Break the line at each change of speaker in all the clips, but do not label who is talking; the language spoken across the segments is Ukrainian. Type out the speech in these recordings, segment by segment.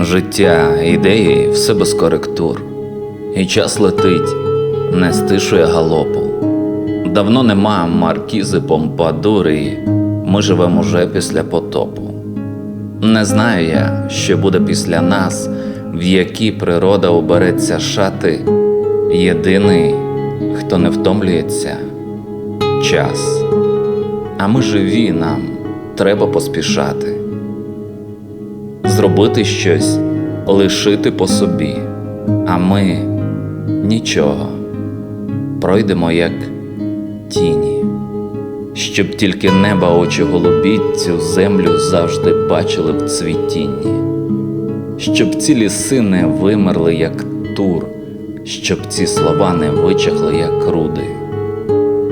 Життя, ідеї, все без коректур. І час летить, не стишує галопу. Давно нема маркізи помпадур, і ми живемо уже після потопу. Не знаю я, що буде після нас, в які природа убереться шати. Єдиний, хто не втомлюється час. А ми живі нам, треба поспішати зробити щось, лишити по собі, а ми нічого, пройдемо як тіні, щоб тільки неба очі голубі цю землю завжди бачили в цвітінні, щоб ці ліси не вимерли, як тур, щоб ці слова не вичахли, як руди.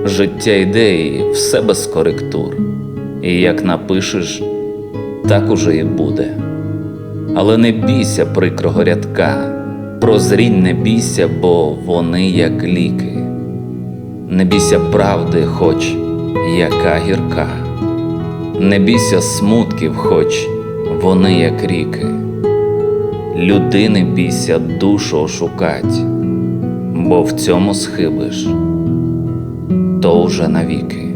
Життя ідеї все без коректур, і як напишеш, так уже і буде. Але не бійся прикрого рядка, прозрінь не бійся, бо вони як ліки. Не бійся правди, хоч яка гірка, не бійся смутків, хоч вони як ріки. Людини бійся душу ошукать, бо в цьому схибиш, то вже навіки.